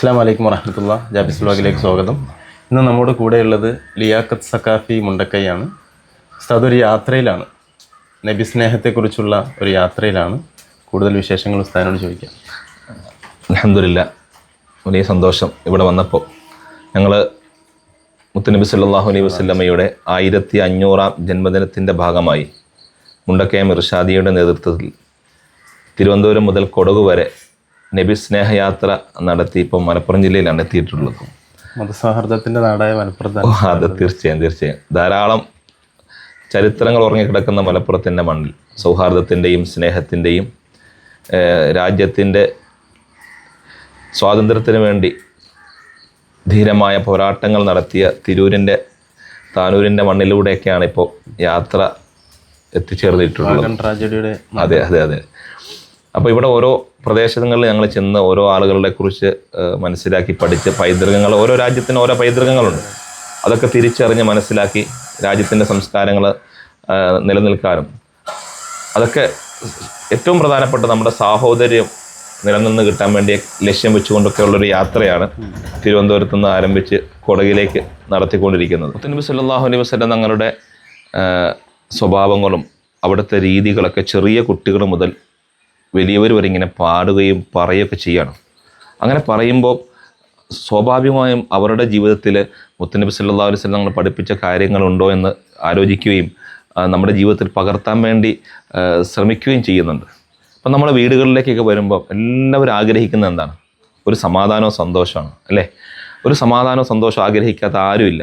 അസ്സാം വലൈക്കും വറഹമത്തുള്ള. ജാബിസ് ബ്ലോഗിലേക്ക് സ്വാഗതം. ഇന്ന് നമ്മുടെ കൂടെയുള്ളത് ലിയാഖത്ത് സക്കാഫി മുണ്ടക്കൈയാണ്. ഒരു യാത്രയിലാണ്. നബി സ്നേഹത്തെക്കുറിച്ചുള്ള ഒരു യാത്രയിലാണ്. കൂടുതൽ വിശേഷങ്ങൾ ഉസ്താദിനോട് ചോദിക്കാം. അലഹമില്ല വലിയ സന്തോഷം ഇവിടെ വന്നപ്പോൾ. ഞങ്ങൾ മുത്തുനബി സല്ലാഹു അലൈഹി വസ്ലമ്മയുടെ ആയിരത്തി അഞ്ഞൂറാം ജന്മദിനത്തിന്റെ ഭാഗമായി മുണ്ടക്കയം ഇർഷാദിയുടെ നേതൃത്വത്തിൽ തിരുവനന്തപുരം മുതൽ കൊടക് വരെ നബി സ്നേഹയാത്ര നടത്തി ഇപ്പോൾ മലപ്പുറം ജില്ലയിലാണ് എത്തിയിട്ടുള്ളത്. മതസൗഹാർദ്ദത്തിന്റെ നാടായ മലപ്പുറത്താണ് അതെ തീർച്ചയായും തീർച്ചയായും. ധാരാളം ചരിത്രങ്ങൾ ഉറങ്ങിക്കിടക്കുന്ന മലപ്പുറത്തിന്റെ മണ്ണിൽ സൗഹാർദ്ദത്തിന്റെയും സ്നേഹത്തിന്റെയും രാജ്യത്തിന്റെ സ്വാതന്ത്ര്യത്തിന് വേണ്ടി ധീരമായ പോരാട്ടങ്ങൾ നടത്തിയ തിരൂരിന്റെ താനൂരിന്റെ മണ്ണിലൂടെയൊക്കെയാണ് ഇപ്പോൾ യാത്ര എത്തിച്ചേർന്നിട്ടുള്ളത്. അതെ അതെ അതെ. അപ്പോൾ ഇവിടെ ഓരോ പ്രദേശങ്ങളിൽ ഞങ്ങൾ ചെന്ന് ഓരോ ആളുകളെ കുറിച്ച് മനസ്സിലാക്കി പഠിച്ച് പൈതൃകങ്ങൾ ഓരോ രാജ്യത്തിന് ഓരോ പൈതൃകങ്ങളുണ്ട്. അതൊക്കെ തിരിച്ചറിഞ്ഞ് മനസ്സിലാക്കി രാജ്യത്തിന്റെ സംസ്കാരങ്ങൾ നിലനിൽക്കാനും. അതൊക്കെ ഏറ്റവും പ്രധാനപ്പെട്ട നമ്മുടെ സാഹോദര്യം നിലനിന്ന് കിട്ടാൻ വേണ്ടി ലക്ഷ്യം വെച്ചുകൊണ്ടൊക്കെ ഉള്ളൊരു യാത്രയാണ് തിരുവനന്തപുരത്ത് നിന്ന് ആരംഭിച്ച് കൊടകിലേക്ക് നടത്തിക്കൊണ്ടിരിക്കുന്നത്. മുത്തനബി സല്ലാഹു അലൈഹി വസ്ലം തങ്ങളുടെ സ്വഭാവങ്ങളും അവിടുത്തെ രീതികളൊക്കെ ചെറിയ കുട്ടികൾ മുതൽ വലിയവർ വരെ ഇങ്ങനെ പാടുകയും പറയുകയൊക്കെ ചെയ്യണം അങ്ങനെ പറയുമ്പോൾ സ്വാഭാവികമായും അവരുടെ ജീവിതത്തിൽ മുത്തനബി സല്ലാ അലൈഹി സ്വലം നമ്മൾ പഠിപ്പിച്ച കാര്യങ്ങളുണ്ടോ എന്ന് ആലോചിക്കുകയും നമ്മുടെ ജീവിതത്തിൽ പകർത്താൻ വേണ്ടി ശ്രമിക്കുകയും ചെയ്യുന്നുണ്ട്. അപ്പം നമ്മുടെ വീടുകളിലേക്കൊക്കെ വരുമ്പോൾ എല്ലാവരും ആഗ്രഹിക്കുന്നത് എന്താണ്? ഒരു സമാധാനവും സന്തോഷമാണ് അല്ലേ? ഒരു സമാധാനവും സന്തോഷവും ആഗ്രഹിക്കാത്ത ആരുമില്ല.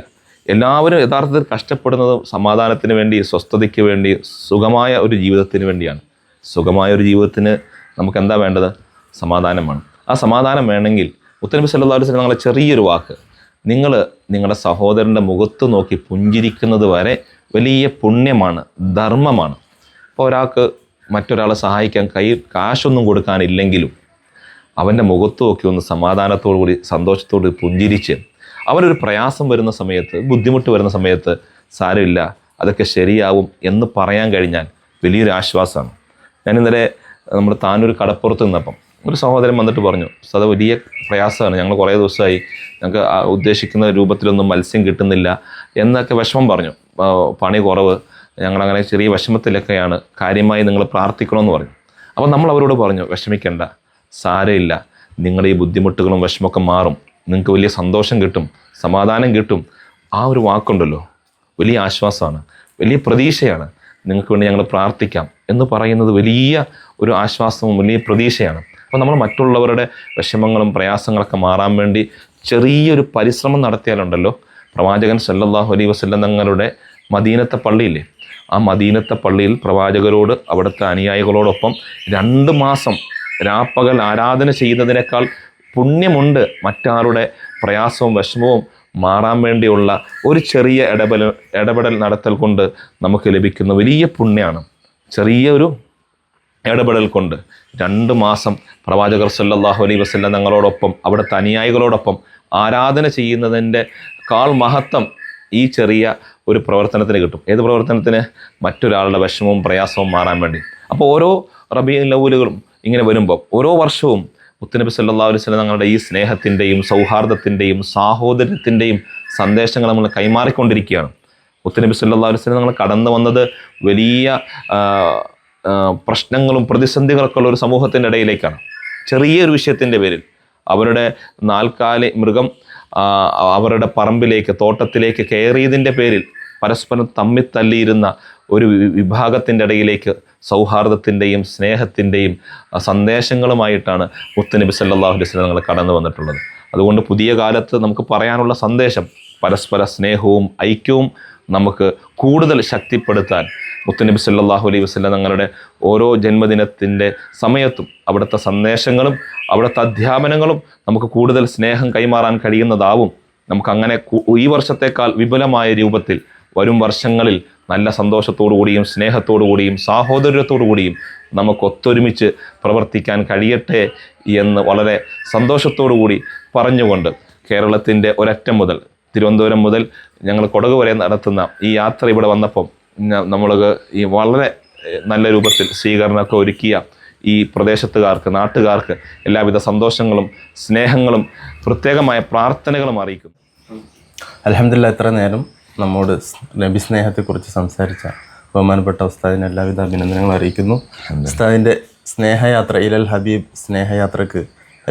എല്ലാവരും യഥാർത്ഥത്തിൽ കഷ്ടപ്പെടുന്നത് സമാധാനത്തിന് വേണ്ടി സ്വസ്ഥതയ്ക്ക് വേണ്ടി സുഖമായ ഒരു ജീവിതത്തിന് വേണ്ടിയാണ്. സുഖമായ ഒരു ജീവിതത്തിന് നമുക്ക് എന്താ വേണ്ടത്? സമാധാനമാണ്. ആ സമാധാനം വേണമെങ്കിൽ മുത്തനബി സല്ലല്ലാഹു അലൈഹി ഞങ്ങളെ ചെറിയൊരു വാക്ക്. നിങ്ങൾ നിങ്ങളുടെ സഹോദരന്റെ മുഖത്ത് നോക്കി പുഞ്ചിരിക്കുന്നത് വരെ വലിയ പുണ്യമാണ് ധർമ്മമാണ്. അപ്പോൾ ഒരാൾക്ക് മറ്റൊരാളെ സഹായിക്കാൻ കൈ കാശൊന്നും കൊടുക്കാനില്ലെങ്കിലും അവന്റെ മുഖത്ത് നോക്കി ഒന്ന് സമാധാനത്തോടു കൂടി സന്തോഷത്തോടു പുഞ്ചിരിച്ച് അവനൊരു പ്രയാസം വരുന്ന സമയത്ത് ബുദ്ധിമുട്ട് വരുന്ന സമയത്ത് സാരമില്ല അതൊക്കെ ശരിയാവും എന്ന് പറയാൻ കഴിഞ്ഞാൽ വലിയൊരു ആശ്വാസമാണ്. ഞാൻ ഇന്നലെ നമ്മുടെ താനൂർ കടപ്പുറത്ത് നിന്നപ്പം ഒരു സഹോദരൻ വന്നിട്ട് പറഞ്ഞു അത് വലിയ പ്രയാസമാണ്. ഞങ്ങൾ കുറേ ദിവസമായി ഞങ്ങൾക്ക് ഉദ്ദേശിക്കുന്ന രൂപത്തിലൊന്നും മത്സ്യം കിട്ടുന്നില്ല എന്നൊക്കെ വിഷമം പറഞ്ഞു. പണി കുറവ് ഞങ്ങളങ്ങനെ ചെറിയ വിഷമത്തിലൊക്കെയാണ് കാര്യമായി നിങ്ങൾ പ്രാർത്ഥിക്കണമെന്ന് പറഞ്ഞു. അപ്പം നമ്മൾ അവരോട് പറഞ്ഞു വിഷമിക്കേണ്ട സാരമില്ല. നിങ്ങളുടെ ഈ ബുദ്ധിമുട്ടുകളും വിഷമമൊക്കെ മാറും. നിങ്ങൾക്ക് വലിയ സന്തോഷം കിട്ടും സമാധാനം കിട്ടും. ആ ഒരു വാക്കുണ്ടല്ലോ വലിയ ആശ്വാസമാണ് വലിയ പ്രതീക്ഷയാണ്. നിങ്ങൾക്ക് വേണ്ടി ഞങ്ങൾ പ്രാർത്ഥിക്കാം എന്ന് പറയുന്നത് വലിയ ഒരു ആശ്വാസവും വലിയ പ്രതീക്ഷയാണ്. അപ്പോൾ നമ്മൾ മറ്റുള്ളവരുടെ വിഷമങ്ങളും പ്രയാസങ്ങളൊക്കെ മാറാൻ വേണ്ടി ചെറിയൊരു പരിശ്രമം നടത്തിയാലുണ്ടല്ലോ. പ്രവാചകൻ സല്ലല്ലാഹു അലൈ വസ്ല്ലം തങ്ങളുടെ മദീനത്തെ പള്ളിയില്ലേ? ആ മദീനത്തെ പള്ളിയിൽ പ്രവാചകരോട് അവിടുത്തെ അനുയായികളോടൊപ്പം രണ്ട് മാസം രാപ്പകൽ ആരാധന ചെയ്യുന്നതിനേക്കാൾ പുണ്യമുണ്ട് മറ്റാരുടെ പ്രയാസവും വിഷമവും മാറാൻ വേണ്ടിയുള്ള ഒരു ചെറിയ ഇടപെടൽ ഇടപെടൽ നടത്തൽ കൊണ്ട് നമുക്ക് ലഭിക്കുന്ന വലിയ പുണ്യമാണ് ചെറിയ ഒരു ഇടപെടൽ കൊണ്ട് രണ്ട് മാസം പ്രവാചകർ സല്ലാഹു അലൈ വസല്ലം തങ്ങളോടൊപ്പം അവിടുത്തെ അനുയായികളോടൊപ്പം ആരാധന ചെയ്യുന്നതിന്റെ കാൾ മഹത്വം ഈ ചെറിയ ഒരു പ്രവർത്തനത്തിന് കിട്ടും. ഏത് പ്രവർത്തനത്തിന്? മറ്റൊരാളുടെ വിഷമവും പ്രയാസവും മാറാൻ വേണ്ടി. അപ്പോൾ ഓരോ റബിയ ലവലുകളും ഇങ്ങനെ വരുമ്പോൾ ഓരോ വർഷവും മുത്തുനബി സല്ലാ അലൈഹി വസല്ലം തങ്ങളുടെ ഈ സ്നേഹത്തിന്റെയും സൗഹാർദ്ദത്തിന്റെയും സാഹോദര്യത്തിന്റെയും സന്ദേശങ്ങൾ നമ്മൾ കൈമാറിക്കൊണ്ടിരിക്കുകയാണ്. മുത്തുനബി സല്ലാ അലൈഹി വസല്ലം നമ്മൾ കടന്നു വന്നത് വലിയ പ്രശ്നങ്ങളും പ്രതിസന്ധികളൊക്കെ ഉള്ള ഒരു സമൂഹത്തിന്റെ ഇടയിലേക്കാണ്. ചെറിയൊരു വിഷയത്തിന്റെ പേരിൽ അവരുടെ നാൽക്കാലി മൃഗം അവരുടെ പറമ്പിലേക്ക് തോട്ടത്തിലേക്ക് കയറിയതിന്റെ പേരിൽ പരസ്പരം തമ്മിൽ തല്ലിയിരുന്ന ഒരു വിഭാഗത്തിന്റെ ഇടയിലേക്ക് സൗഹാർദ്ദത്തിന്റെയും സ്നേഹത്തിന്റെയും സന്ദേശങ്ങളുമായിട്ടാണ് മുത്തനബി സല്ലല്ലാഹു അലൈഹി വസല്ലം ഞങ്ങൾ കടന്നു വന്നിട്ടുള്ളത്. അതുകൊണ്ട് പുതിയ കാലത്ത് നമുക്ക് പറയാനുള്ള സന്ദേശം പരസ്പര സ്നേഹവും ഐക്യവും നമുക്ക് കൂടുതൽ ശക്തിപ്പെടുത്താൻ മുത്തനബി സല്ലാഹു അലൈഹി വസ്ലം തങ്ങളുടെ ഓരോ ജന്മദിനത്തിന്റെ സമയത്തും അവിടുത്തെ സന്ദേശങ്ങളും അവിടുത്തെ അധ്യാപനങ്ങളും നമുക്ക് കൂടുതൽ സ്നേഹം കൈമാറാൻ കഴിയുന്നതാവും. നമുക്കങ്ങനെ അങ്ങനെ ഈ വർഷത്തേക്കാൾ വിപുലമായ രൂപത്തിൽ വരും വർഷങ്ങളിൽ നല്ല സന്തോഷത്തോടു കൂടിയും സ്നേഹത്തോടു കൂടിയും സാഹോദര്യത്തോടു കൂടിയും നമുക്ക് ഒത്തൊരുമിച്ച് പ്രവർത്തിക്കാൻ കഴിയട്ടെ എന്ന് വളരെ സന്തോഷത്തോടു കൂടി പറഞ്ഞുകൊണ്ട് കേരളത്തിന്റെ ഒരറ്റം മുതൽ തിരുവനന്തപുരം മുതൽ ഞങ്ങൾ കൊടക് വരെ നടത്തുന്ന ഈ യാത്ര ഇവിടെ വന്നപ്പം നമ്മൾ ഈ വളരെ നല്ല രൂപത്തിൽ സ്വീകരണമൊക്കെ ഒരുക്കിയ ഈ പ്രദേശത്തുകാർക്ക് നാട്ടുകാർക്ക് എല്ലാവിധ സന്തോഷങ്ങളും സ്നേഹങ്ങളും പ്രത്യേകമായ പ്രാർത്ഥനകളും അറിയിക്കുന്നു. അലഹമില്ല എത്ര നേരം നമ്മോട് നബി സ്നേഹത്തെക്കുറിച്ച് സംസാരിച്ച ബഹുമാനപ്പെട്ട ഉസ്താദിന് എല്ലാവിധ അഭിനന്ദനങ്ങൾ അറിയിക്കുന്നു. ഉസ്താദിന്റെ സ്നേഹയാത്ര ഇലൽ ഹബീബ് സ്നേഹയാത്രക്ക്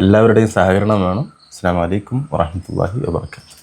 എല്ലാവരുടെയും സഹകരണം വേണം. അസ്സാം വലൈക്കും വാഹമത്തല്ലാഹി വാബർക്കാത്തു